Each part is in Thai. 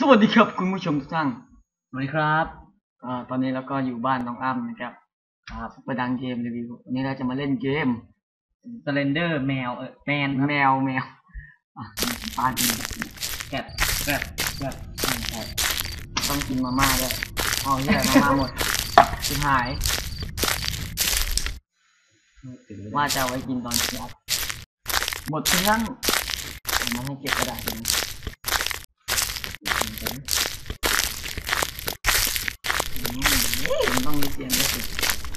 สวัสดีครับคุณผู้ชมทุกท่านสวัสดีครับอ่าตอนนี้เราก็อยู่บ้านน้องอ้ำนะครับครับประดังเกมรีวิววันนี้เราจะมาเล่นเกมสเลนเดอร์แมวเออแมนแมวแมวอะปลาดีแกะแกะแกะใช่ใช่ต้องกินมาม่าด้วยเอาเหี้ยมาม่าหมดชิบหาย ว่าจะเอาไว้กินตอนเช้าหมดเพียงเอามาให้เก็บกระดาษกันอื มมันต้องมีเสียงด้วยสิ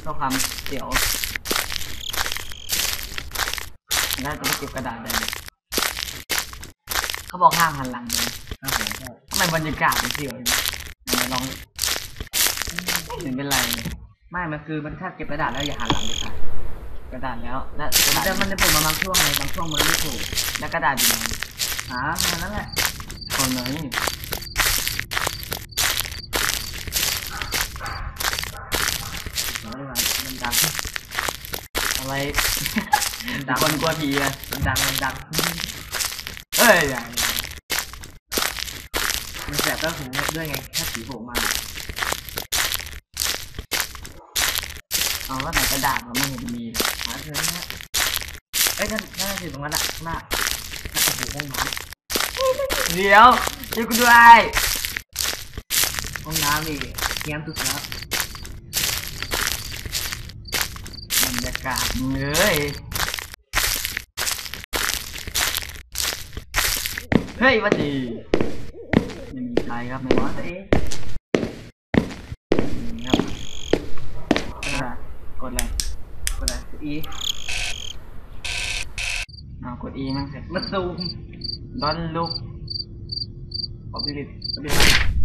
เพื่อความเสียวแล้วจะไปเก็บกระดาษได้เขาบอกห้ามหันหลังเลยครับผมทำไมบรรยากาศมันเสียวอย่างนี้ลองไม่เห็นเป็นไรเลยไม่มันคือมันถ้าเก็บกระดาษแล้วอย่าหันหลังเลยค่ะกระดาษแล้วและกระดาษมันจะผมมาบางช่วงเลยบางช่วงมันไม่ถูกและกระดาษอยู่ไหนหามันนั่นแหละคนไหนเอาไว้ไว้มันดัง อะ ไรมันดังคนกลัวผีอะมันดังมันดังเอ้ยอย่ามันแสบก็หูด้วยไงถ้าผีโผล่มา เอาแล้วไหนกระดาษเราไม่เห็นมีเลยหาเจอนะฮะเอ้ยท่านท่านถือตรงนั้นแหละข้างหน้าถ้าโอ้โหห้องน้เดี๋ยวช่วยกูด้วยำห้องน้ำนี่เทียมสุดแล้ว บรรยา กาศมึงเลยเฮ้ยหวัดดีไม่มีใครครับไม่หัวว่าตัวเองครับกระดาษกดอะไรคนไหนอีเอากด E มั่งเสร็จมาซูมดอนลุกออบลิทออบลิท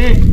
Allez.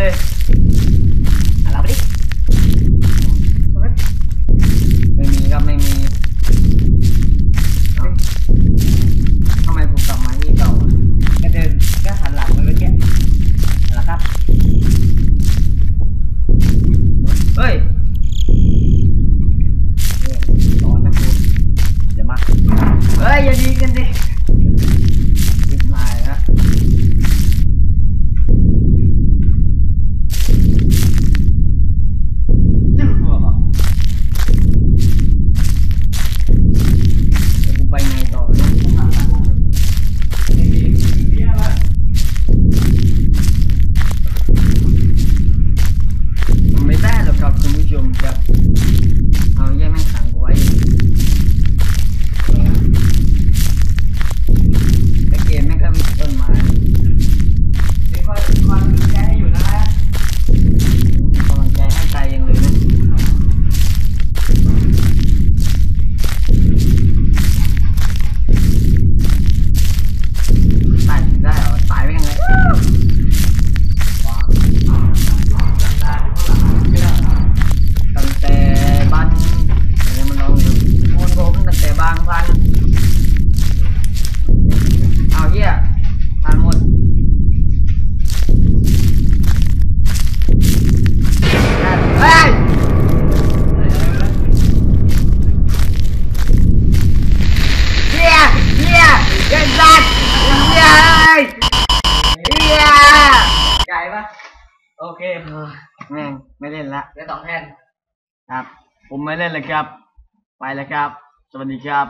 darle al abrir. เกมแม่งไม่เล่นละเหลือสองแผ่น ครับ ผมไม่เล่นเลยครับ ไปแล้วครับ สวัสดีครับ